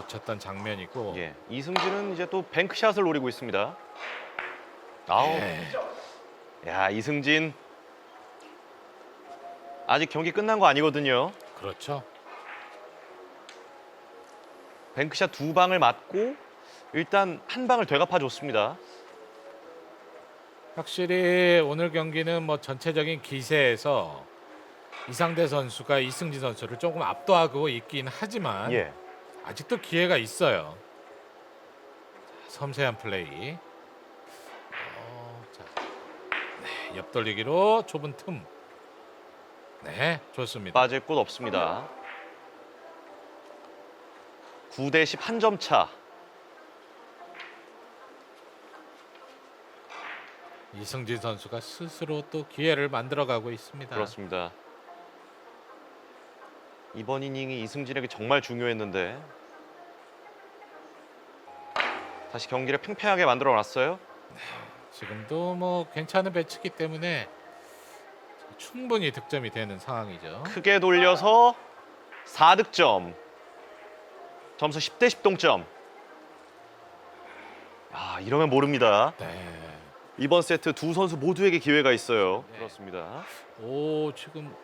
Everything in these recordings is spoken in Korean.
놓쳤던 장면이고 예. 이승진은 이제 또 뱅크샷을 노리고 있습니다. 아우. 네. 야, 이승진. 아직 경기 끝난 거 아니거든요. 그렇죠. 뱅크샷 두 방을 맞고 일단 한 방을 되갚아 줬습니다. 확실히 오늘 경기는 뭐 전체적인 기세에서 이상대 선수가 이승진 선수를 조금 압도하고 있긴 하지만 예. 아직도 기회가 있어요. 자, 섬세한 플레이. 어, 자, 네, 옆 돌리기로 좁은 틈. 네, 좋습니다. 빠질 곳 없습니다. 9대 10 한 점 차. 이승진 선수가 스스로 또 기회를 만들어가고 있습니다. 그렇습니다. 이번 이닝이 이승진에게 정말 중요했는데 다시 경기를 팽팽하게 만들어 놨어요. 지금도 뭐 괜찮은 배치기 때문에 충분히 득점이 되는 상황이죠. 크게 돌려서 4득점. 점수 10대 10 동점. 아, 이러면 모릅니다. 네. 이번 세트 두 선수 모두에게 기회가 있어요. 네. 그렇습니다. 오 지금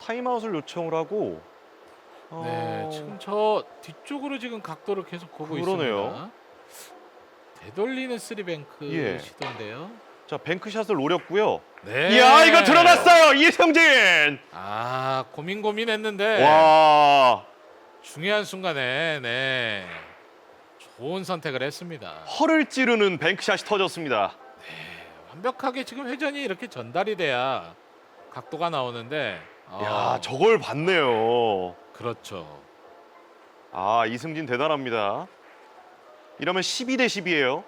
타임아웃을 요청을 하고 어, 네 지금 저 뒤쪽으로 지금 각도를 계속 보고 그러네요. 있습니다. 되돌리는 쓰리뱅크 예. 시도인데요. 자 뱅크샷을 노렸고요. 네. 이야 이거 들어갔어요 이승진. 아 고민 고민했는데 와 중요한 순간에 네 좋은 선택을 했습니다. 허를 찌르는 뱅크샷이 터졌습니다. 완벽하게 지금 회전이 이렇게 전달이 돼야 각도가 나오는데 아, 야 저걸 봤네요. 그렇죠. 아 이승진 대단합니다. 이러면 12 대 10이에요.